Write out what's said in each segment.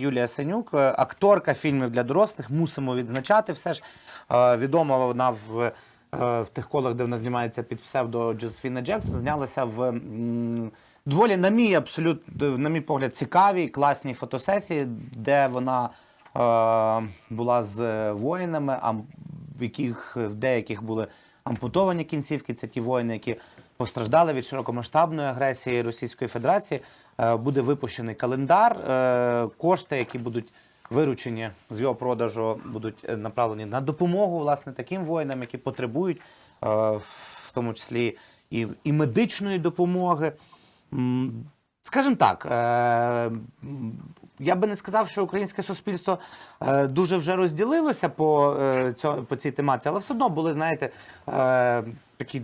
Юлія Сенюк, е, акторка фільмів для дорослих, мусимо відзначати. Все ж е, відома вона в, е, в тих колах, де вона знімається під псевдо Джозефіна Джексон, знялася в доволі, на мій абсолютно, на мій погляд, цікавій, класній фотосесії, де вона була з воїнами, а в яких в деяких були ампутовані кінцівки. Це ті воїни, які постраждали від широкомасштабної агресії Російської Федерації. Е, Буде випущений календар. Е, Кошти, які будуть виручені з його продажу, будуть е, направлені на допомогу власне таким воїнам, які потребують, в тому числі і, і медичної допомоги. Скажімо так, я би не сказав, що українське суспільство дуже вже розділилося по, цій тематиці, але все одно були, знаєте, такі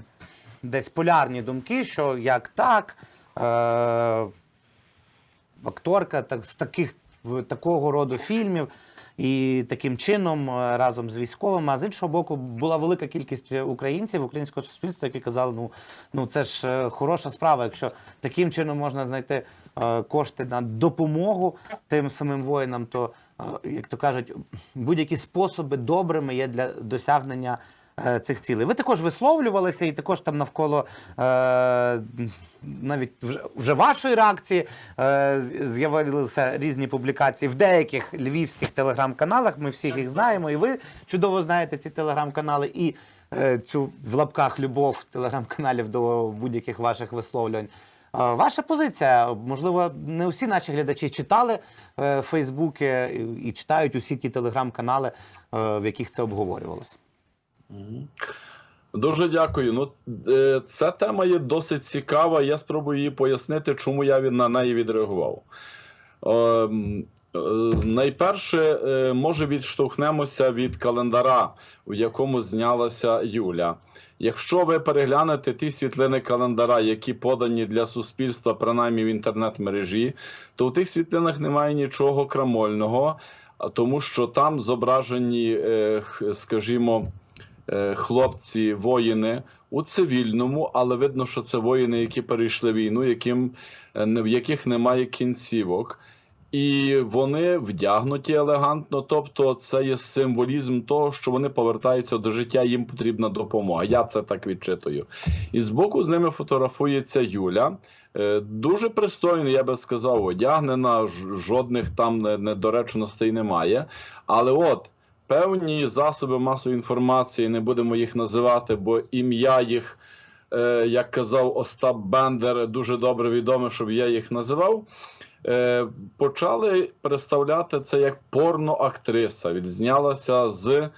десь полярні думки, що як так, е, акторка так, з таких, такого роду фільмів. І таким чином е, разом з військовими, а з іншого боку, була велика кількість українців, українського суспільства, які казали, ну, ну це ж е, хороша справа, якщо таким чином можна знайти е, кошти на допомогу тим самим воїнам, то, як то кажуть, будь-які способи добрими є для досягнення цих цілей. Ви також висловлювалися, і також там навколо е, навіть вже, вже вашої реакції е, з'явилися різні публікації в деяких львівських телеграм-каналах. Ми всіх їх знаємо, і ви чудово знаєте ці телеграм-канали і е, цю в лапках любов телеграм-каналів до будь-яких ваших висловлювань. Е, Ваша позиція, можливо, не усі наші глядачі читали е, Фейсбуки і, читають усі ті телеграм-канали, е, в яких це обговорювалося. Дуже дякую. Ну, е, ця тема є досить цікава. Я спробую її пояснити, чому я на неї відреагував. Ем, е, Найперше, е, може, відштовхнемося від календара, в якому знялася Юля. Якщо ви переглянете ті світлини календара, які подані для суспільства, принаймні в інтернет-мережі, то в тих світлинах немає нічого крамольного, тому що там зображені, скажімо, хлопці, воїни у цивільному, але видно, що це воїни, які перейшли війну, яким, е, в яких немає кінцівок. І вони вдягнуті елегантно, тобто це є символізм того, що вони повертаються до життя, їм потрібна допомога. Я це так відчитую. І збоку з ними фотографується Юля. Е, Дуже пристойно, я би сказав, одягнена, жодних там недоречностей немає. Але от певні засоби масової інформації, не будемо їх називати, бо ім'я їх, е, як казав Остап Бендер, дуже добре відоме, щоб я їх називав. Е, почали представляти це як порноактриса. Відзнялася з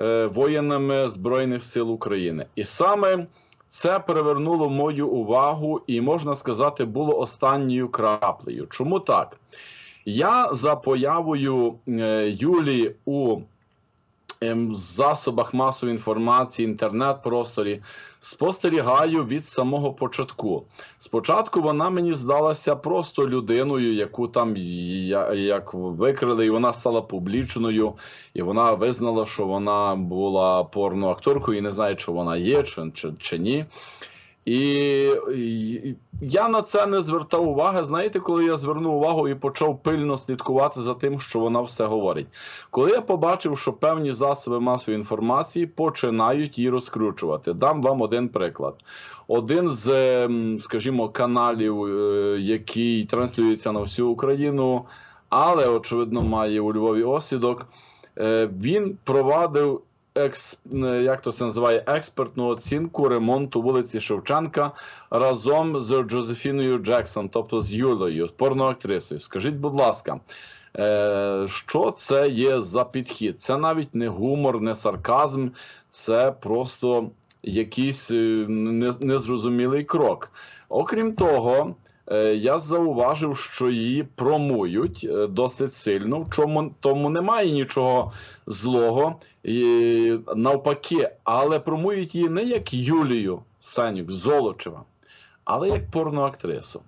е, воїнами Збройних сил України. І саме це привернуло мою увагу, і можна сказати, було останньою краплею. Чому так? Я за появою Юлії у ем, засобах масової інформації, інтернет-просторі спостерігаю від самого початку. Спочатку вона мені здалася просто людиною, яку там як викрили, і вона стала публічною, і вона визнала, що вона була порноакторкою, і не знає, чи вона є, чи, чи, чи ні. І, я на це не звертав уваги. Знаєте, коли я звернув увагу і почав пильно слідкувати за тим, що вона все говорить. Коли я побачив, що певні засоби масової інформації починають її розкручувати, дам вам один приклад. Один з, ем, скажімо, каналів, е, який транслюється на всю Україну, але очевидно має у Львові осідок. е, Він провадив екс, е, як то це називає, експертну оцінку ремонту вулиці Шевченка разом з Джозефіною Джексон, тобто з Юлею, порноактрисою. Скажіть, будь ласка, е, що це є за підхід? Це навіть не гумор, не сарказм, це просто якийсь е, незрозумілий крок. Окрім того, е, я зауважив, що її промують е, досить сильно, в тому немає нічого злого, навпаки, але промують її не як Юлію Санюк Золочева, але як порноактрису.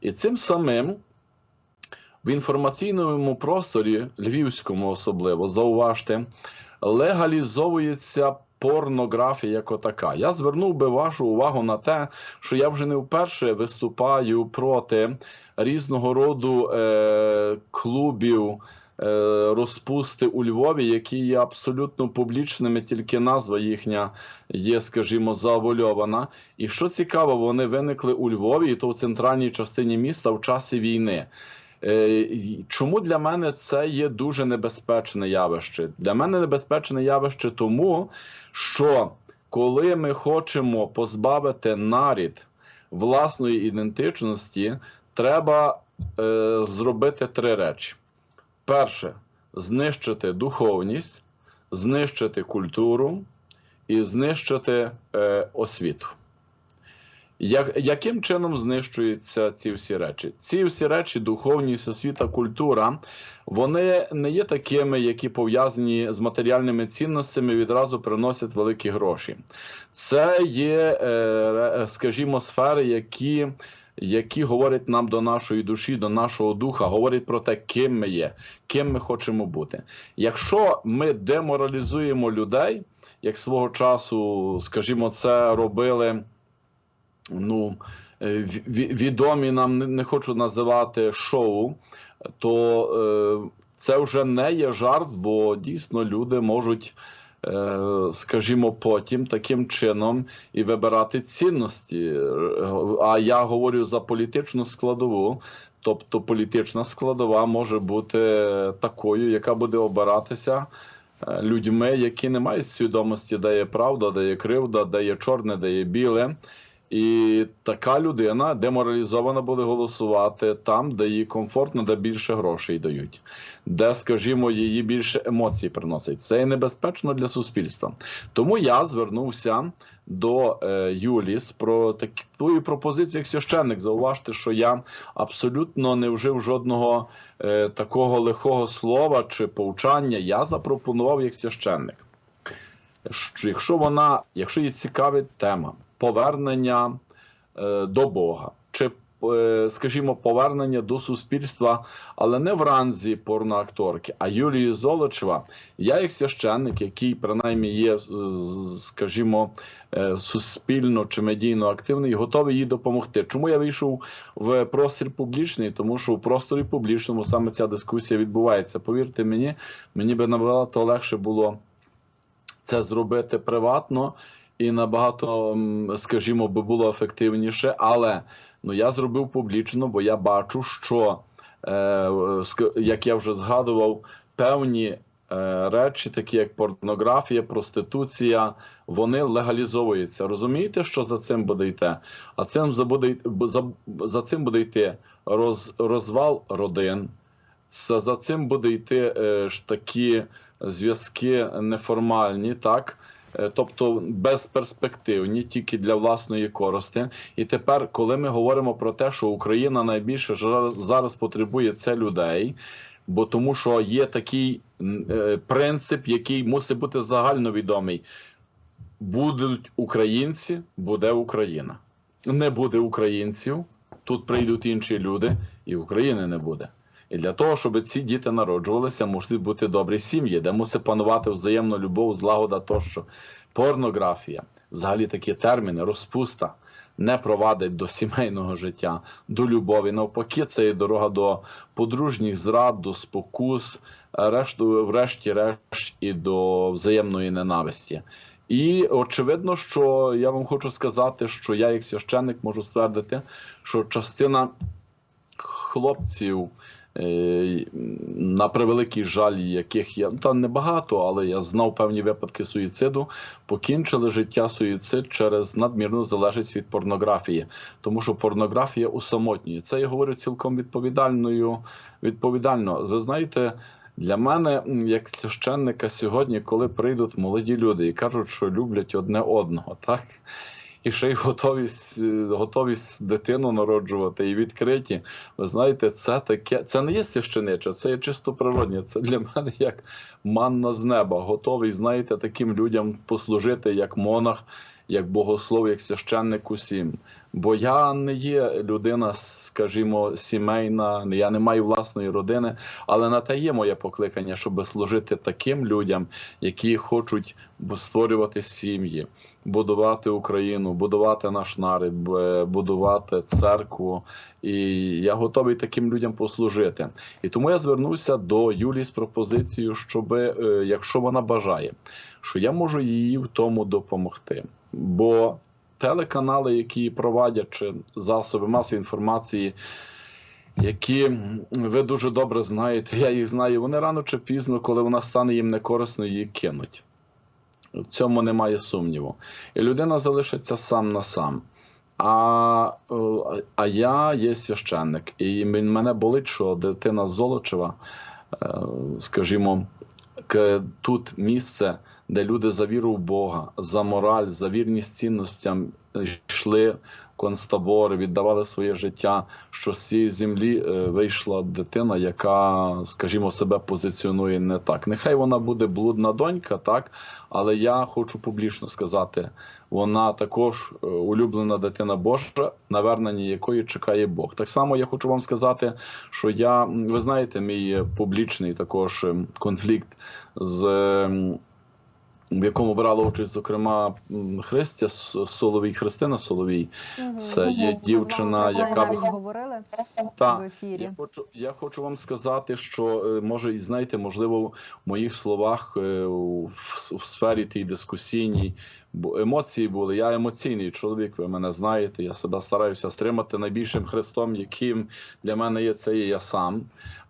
І цим самим в інформаційному просторі, львівському особливо, зауважте, легалізовується порнографія як отака. Я звернув би вашу увагу на те, що я вже не вперше виступаю проти різного роду е, клубів. е, Розпусти у Львові, які є абсолютно публічними, тільки назва їхня є, скажімо, завольована. І що цікаво, вони виникли у Львові, і то в центральній частині міста в часі війни. Е, Чому для мене це є дуже небезпечне явище? Для мене небезпечне явище тому, що коли ми хочемо позбавити нарід власної ідентичності, треба е, зробити три речі: перше знищити духовність, знищити культуру і знищити е, освіту. Як, яким чином знищуються ці всі речі? Ці всі речі, духовність, освіта, культура, вони не є такими, які пов'язані з матеріальними цінностями, відразу приносять великі гроші. Це є, е, скажімо, сфери, які, які говорять нам до нашої душі, до нашого духа, говорять про те, ким ми є, ким ми хочемо бути. Якщо ми деморалізуємо людей, як свого часу, скажімо, це робили ну, е, ві- ві- відомі нам не- хочу називати шоу, то е, це вже не є жарт, бо дійсно люди можуть, е, скажімо, потім таким чином і вибирати цінності. А я говорю за політичну складову. Тобто політична складова може бути такою, яка буде обиратися людьми, які не мають свідомості, де є правда, де є кривда, де є чорне, де є біле. І така людина деморалізована буде голосувати там, де їй комфортно, де більше грошей дають, де, скажімо, її більше емоцій приносить. Це є небезпечно для суспільства. Тому я звернувся до е, Юлі з про таку пропозицію як священник. Зауважте, що я абсолютно не вжив жодного е, такого лихого слова чи повчання. Я запропонував як священник. Що якщо вона, якщо їй цікавить тема повернення е, до Бога, чи, е, скажімо, повернення до суспільства, але не в ранзі порноакторки, а Юлії Золочева, я як священник, який принаймні є, скажімо, е, суспільно чи медійно активний, готовий їй допомогти. Чому я вийшов в простір публічний? Тому що в просторі публічному саме ця дискусія відбувається. Повірте мені, мені би набагато легше було це зробити приватно і набагато, скажімо, би було ефективніше. Але ну я зробив публічно, бо я бачу, що е, як я вже згадував, певні. е, Речі, такі як порнографія, проституція, вони легалізовуються. Розумієте, що за цим буде йти? А цим за, буде, за, за цим буде йти роз, розвал родин. Це, за цим буде йти е, ж такі зв'язки неформальні, так? Е, Тобто безперспективні, тільки для власної користі. І тепер, коли ми говоримо про те, що Україна найбільше зараз потребує це людей, бо тому що є такий е, принцип, який мусить бути загальновідомий: будуть українці, буде Україна. Не буде українців, тут прийдуть інші люди, і України не буде. І для того, щоб ці діти народжувалися, мусять бути добрі сім'ї, де мусить панувати взаємна любов, злагода тощо. Порнографія, взагалі такі терміни, розпуста не провадить до сімейного життя, до любові. Навпаки, це є дорога до подружніх зрад, до спокус, решту, врешті-решт, і до взаємної ненависті. І очевидно, що я вам хочу сказати, що я, як священник, можу ствердити, що частина хлопців, на превеликий жаль, яких я ну, та небагато, але я знав певні випадки суїциду, покінчили життя суїцид через надмірну залежність від порнографії, тому що порнографія усамотнює. Це я говорю цілком відповідальною відповідально. Ви знаєте. Для мене, як священника, сьогодні, коли прийдуть молоді люди і кажуть, що люблять одне одного, так? І ще й готовість, е, готовість дитину народжувати і відкриті. Ви знаєте, це таке, це не є священиче, це є чисто природне. Це для мене як манна з неба. Готовий, знаєте, таким людям послужити як монах, як богослов, як священник усім. Бо я не є людина, скажімо, сімейна, я не маю власної родини, але на те є моє покликання, щоб служити таким людям, які хочуть створювати сім'ї, будувати Україну, будувати наш народ, будувати церкву. І я готовий таким людям послужити. І тому я звернувся до Юлії з пропозицією, щоб, е, якщо вона бажає, що я можу їй в тому допомогти. Бо телеканали, які провадять чи засоби масової інформації, які ви дуже добре знаєте, я їх знаю, вони рано чи пізно, коли вона стане їм некорисно, її кинуть. В цьому немає сумніву. І людина залишиться сам на сам. А, а я є священник, і мене болить, що дитина Золочева, е, скажімо, тут місце, де люди за віру в Бога, за мораль, за вірність цінностям йшли концтабори, віддавали своє життя, що з цієї землі е, вийшла дитина, яка, скажімо, себе позиціонує не так. Нехай вона буде блудна донька, так, але я хочу публічно сказати, вона також е, улюблена дитина Божа, навернення якої чекає Бог. Так само я хочу вам сказати, що я, ви знаєте, мій публічний також ем, конфлікт з. В якому брала участь, зокрема, Христя Соловій, Христина Соловій. Це є дівчина, яка навіть говорили Та, в ефірі. я хочу, я хочу вам сказати, що е, може, і знаєте, можливо, в моїх словах е, в, в сфері тій дискусійній емоції були. Я емоційний чоловік, ви мене знаєте. Я себе стараюся стримати найбільшим Христом, яким для мене є це є я сам.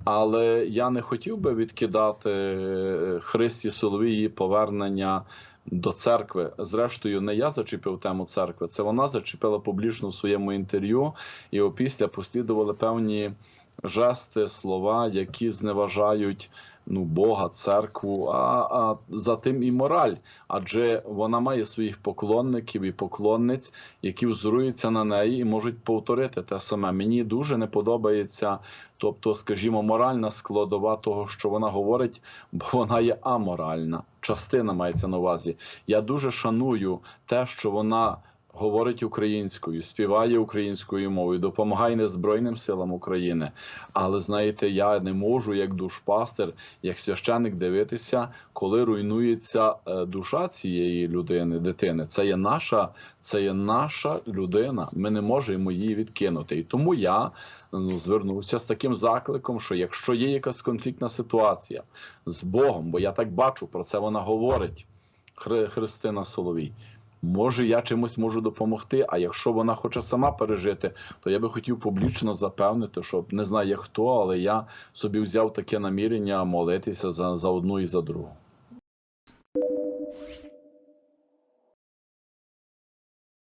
Але я не хотів би відкидати е, Христі Соловій її повернення. До церкви, зрештою, не я зачепив тему церкви, це вона зачепила публічно в своєму інтерв'ю, і опісля послідували певні жести, слова, які зневажають ну, Бога, церкву, а, а за тим і мораль. Адже вона має своїх поклонників і поклонниць, які взоруються на неї і можуть повторити те саме. Мені дуже не подобається, тобто, скажімо, моральна складова того, що вона говорить, бо вона є аморальна. Частина мається на увазі. Я дуже шаную те, що вона говорить українською, співає українською мовою, допомагає Незбройним силам України. Але знаєте, я не можу, як душпастер, як священник, дивитися, коли руйнується е, душа цієї людини, дитини. Це є наша, це є наша людина. Ми не можемо її відкинути. І тому я ну, звернувся з таким закликом, що якщо є якась конфліктна ситуація з Богом, бо я так бачу, про це вона говорить, Хри- Христина Соловій. Може, я чимось можу допомогти. А якщо вона хоче сама пережити, то я би хотів публічно запевнити, що не знаю хто, але я собі взяв таке намірення молитися за, за одну і за другу.